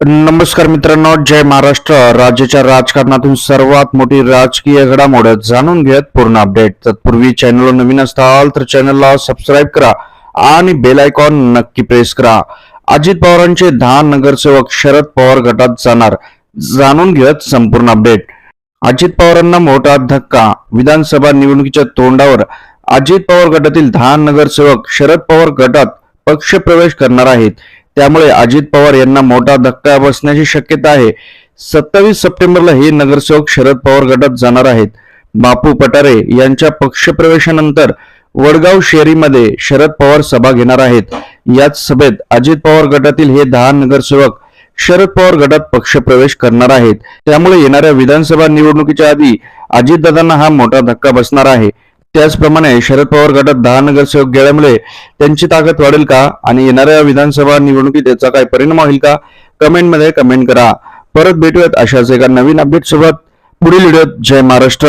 नमस्कार मित्रांनो जय महाराष्ट्र. राज्याच्या राजकारणातून सर्वात मोठी राजकीय घडामोड जाणून घेत पूर्ण अपडेट. तत्पूर्वी चॅनलवर नवीन असताल तर चॅनलला सबस्क्राईब करा आणि बेल आयकॉन नक्की प्रेस करा. अजित पवारांचे दहा नगरसेवक शरद पवार गटात जाणार. जाणून घेत संपूर्ण अपडेट. अजित पवारांना मोठा धक्का. विधानसभा निवडणुकीच्या तोंडावर अजित पवार गटातील दहा नगरसेवक शरद पवार गटात पक्षप्रवेश करणार आहेत. त्यामुळे अजित पवार यांना मोठा धक्का बसण्याची शक्यता आहे. सत्तावीस सप्टेंबरला हे नगरसेवक शरद पवार गटात जाणार आहेत. बापू पटारे यांच्या पक्षप्रवेशानंतर वडगाव शेरीमध्ये शरद पवार सभा घेणार आहेत. याच सभेत अजित पवार गटातील हे दहा नगरसेवक शरद पवार गटात पक्षप्रवेश करणार आहेत. त्यामुळे येणाऱ्या विधानसभा निवडणुकीच्या आधी अजितदादांना हा मोठा धक्का बसणार आहे. त्याचप्रमाणे शरद पवार गटात दहा नगरसेवक गेल्यामुळे त्यांची ताकद वाढेल का? आणि येणाऱ्या विधानसभा निवडणुकीत त्याचा काय परिणाम होईल का? कमेंटमध्ये कमेंट करा. परत भेटूयात अशाच एका नवीन अपडेट सोबत. पुढील व्हिडिओत. जय महाराष्ट्र.